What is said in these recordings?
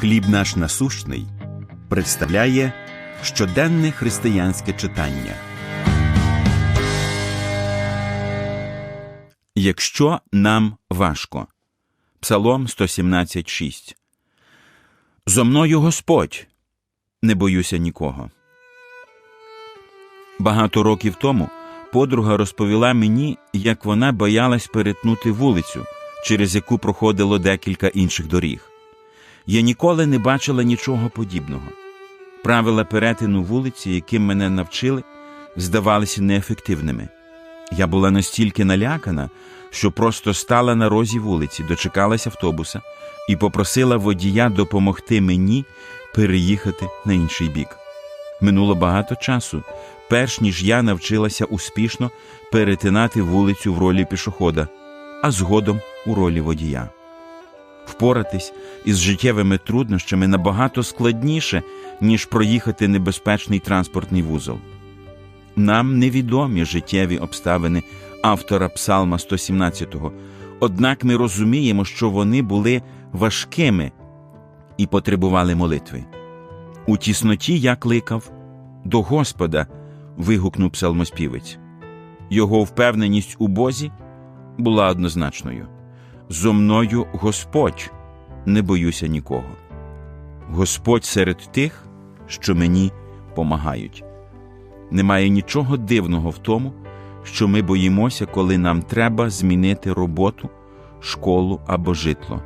Хліб наш насущний представляє щоденне християнське читання. Якщо нам важко. Псалом 117.6 Зо мною Господь, не боюся нікого. Багато років тому подруга розповіла мені, як вона боялась перетнути вулицю, через яку проходило декілька інших доріг. Я ніколи не бачила нічого подібного. Правила перетину вулиці, яким мене навчили, здавалися неефективними. Я була настільки налякана, що просто стала на розі вулиці, дочекалась автобуса і попросила водія допомогти мені переїхати на інший бік. Минуло багато часу, перш ніж я навчилася успішно перетинати вулицю в ролі пішохода, а згодом у ролі водія. Впоратись із життєвими труднощами набагато складніше, ніж проїхати небезпечний транспортний вузол. Нам невідомі життєві обставини автора Псалма 117, однак ми розуміємо, що вони були важкими і потребували молитви. У тісноті я кликав до Господа, вигукнув псалмоспівець. Його впевненість у Бозі була однозначною. Зо мною Господь, не боюся нікого. Господь серед тих, що мені помагають. Немає нічого дивного в тому, що ми боїмося, коли нам треба змінити роботу, школу або житло.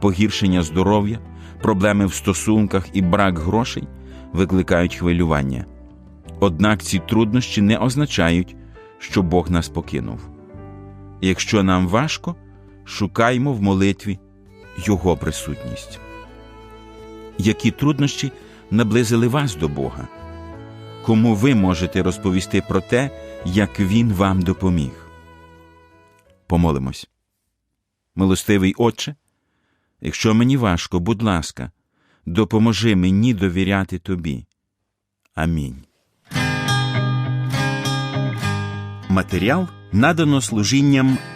Погіршення здоров'я, проблеми в стосунках і брак грошей викликають хвилювання. Однак ці труднощі не означають, що Бог нас покинув. Якщо нам важко, шукаймо в молитві Його присутність. Які труднощі наблизили вас до Бога? Кому ви можете розповісти про те, як Він вам допоміг? Помолимось. Милостивий Отче, якщо мені важко, будь ласка, допоможи мені довіряти Тобі. Амінь. Матеріал надано служінням